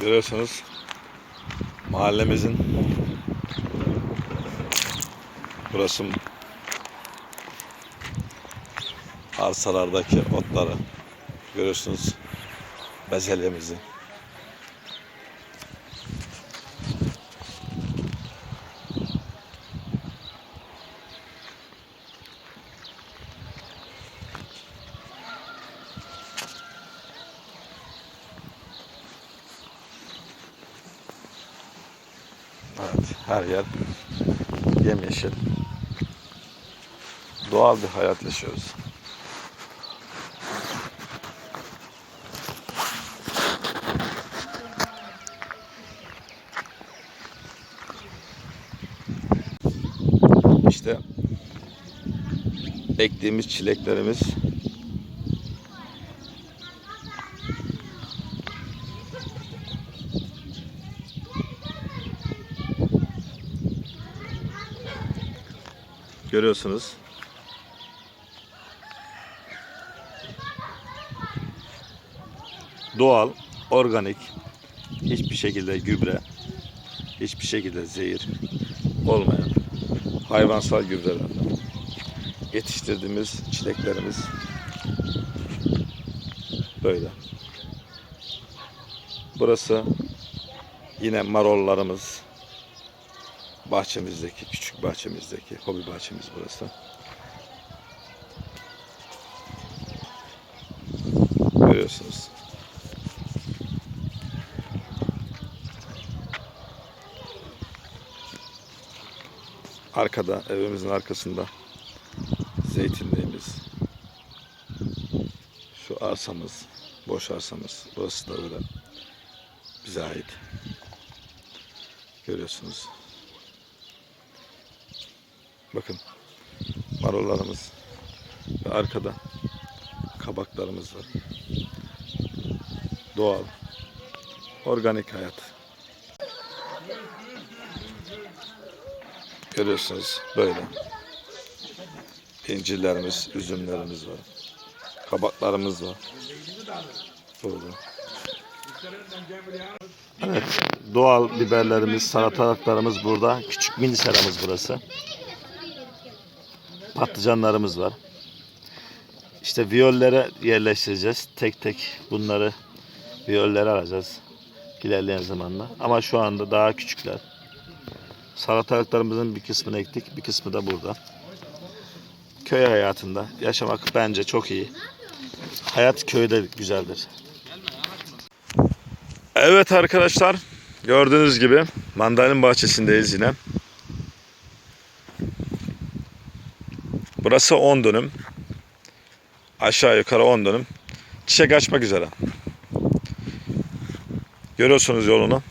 Görüyorsunuz mahallemizin burası arsalardaki otları görüyorsunuz bezelyemizi. Evet, her yer yemyeşil. Doğal bir hayat yaşıyoruz. İşte ektiğimiz çileklerimiz görüyorsunuz. Doğal, organik, hiçbir şekilde gübre, hiçbir şekilde zehir olmayan hayvansal gübrelerden yetiştirdiğimiz çileklerimiz böyle. Burası yine marollarımız, bahçemizdeki, küçük bahçemizdeki hobi bahçemiz burası. Görüyorsunuz. Arkada, evimizin arkasında zeytinliğimiz. Şu arsamız, boş arsamız. Burası da öyle bize ait. Görüyorsunuz. Bakın marullarımız ve arkada kabaklarımız var. Doğal, organik hayat. Görüyorsunuz böyle. İncirlerimiz, üzümlerimiz var. Kabaklarımız var. Burada. Evet, doğal biberlerimiz, salatalıklarımız burada. Küçük mini seramız burası. Patlıcanlarımız var. İşte viyollere yerleştireceğiz. Tek tek bunları viyollere alacağız. ilerleyen zamanla. Ama şu anda daha küçükler. Salatalıklarımızın bir kısmını ektik, bir kısmı da burada. Köy hayatında yaşamak bence çok iyi. Hayat köyde güzeldir. Evet arkadaşlar, gördüğünüz gibi mandalin bahçesindeyiz yine. Burası 10 dönüm. Aşağı yukarı 10 dönüm. Çiçek açmak üzere. Görüyorsunuz yolunu.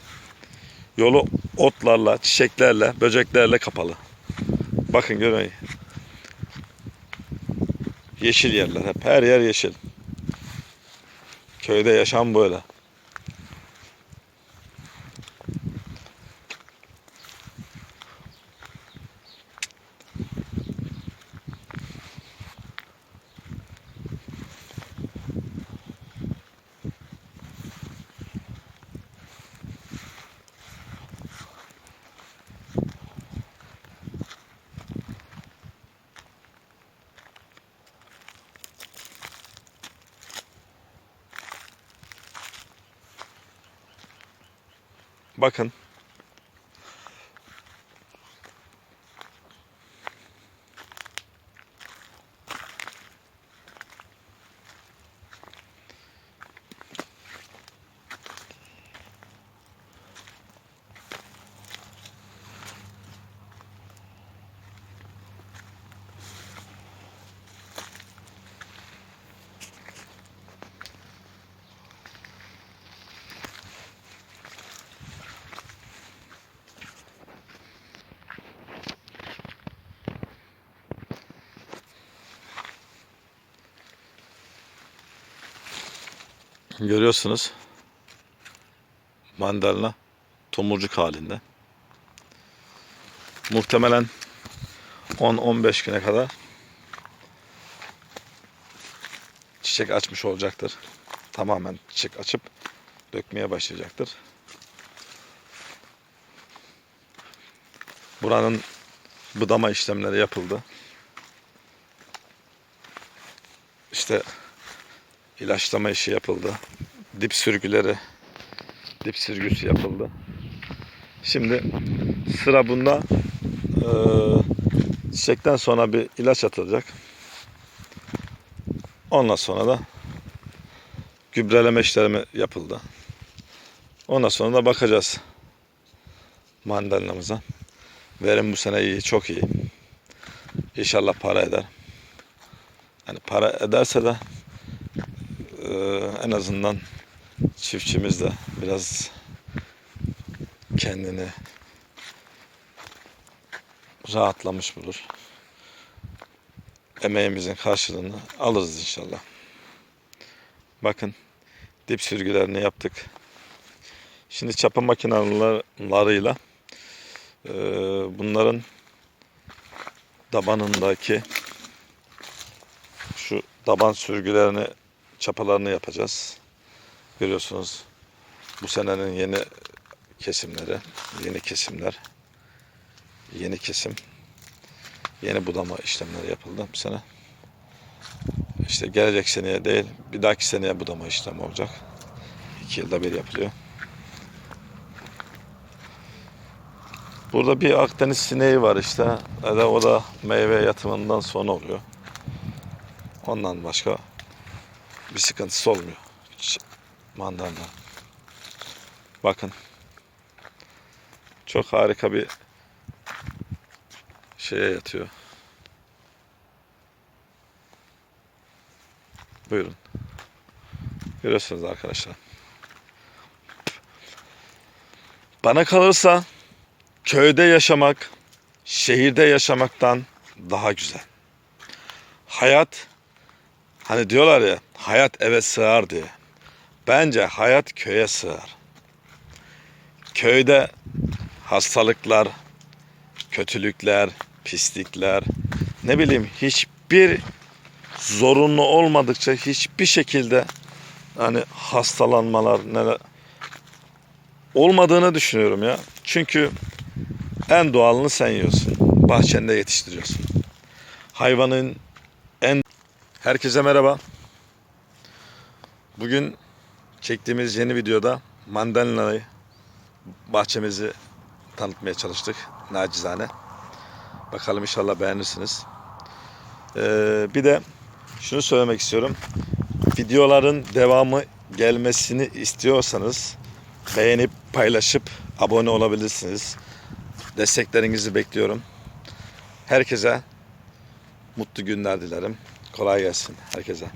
Yolu otlarla, çiçeklerle, böceklerle kapalı. Bakın görün. Yeşil yerler hep. Her yer yeşil. Köyde yaşam böyle. Bakın. Görüyorsunuz. Mandalina tomurcuk halinde. Muhtemelen 10-15 güne kadar çiçek açmış olacaktır. Tamamen çiçek açıp dökmeye başlayacaktır. Buranın budama işlemleri yapıldı. İşte ilaçlama işi yapıldı. Dip sürgüleri dip sürgüsü yapıldı. Şimdi sıra bunda eee çiçekten sonra bir ilaç atılacak. Ondan sonra da gübreleme işlemi yapıldı. Ondan sonra da bakacağız mandalinamıza. Verim bu sene iyi, çok iyi. İnşallah para eder. Hani para ederse de en azından çiftçimiz de biraz kendini rahatlamış bulur. Emeğimizin karşılığını alırız inşallah. Bakın dip sürgülerini yaptık. Şimdi çapa makineleriyla eee, bunların tabanındaki şu taban sürgülerini çapalarını yapacağız. Görüyorsunuz bu senenin yeni kesimleri, yeni kesimler, yeni kesim, yeni budama işlemleri yapıldı bu sene. İşte gelecek seneye değil, bir dahaki seneye budama işlemi olacak. İki yılda bir yapılıyor. Burada bir Akdeniz sineği var işte. O da, meyve yatımından sonra oluyor. Ondan başka bir sıkıntısı olmuyor. Hiç mandalina. Bakın. Çok harika bir şeye yatıyor. Buyurun. Görüyorsunuz arkadaşlar. Bana kalırsa köyde yaşamak şehirde yaşamaktan daha güzel. Hayat hani diyorlar ya hayat eve sığar diye. Bence hayat köye sığar. Köyde hastalıklar, kötülükler, pislikler, ne bileyim hiçbir zorunlu olmadıkça hiçbir şekilde hani hastalanmalar neler olmadığını düşünüyorum ya. Çünkü en doğalını sen yiyorsun. Bahçende yetiştiriyorsun. Hayvanın en... Herkese merhaba. Bugün çektiğimiz yeni videoda mandalinayı bahçemizi tanıtmaya çalıştık nacizane. Bakalım inşallah beğenirsiniz. Ee, bir de şunu söylemek istiyorum. Videoların devamı gelmesini istiyorsanız beğenip paylaşıp abone olabilirsiniz. Desteklerinizi bekliyorum. Herkese mutlu günler dilerim. Kolay gelsin herkese.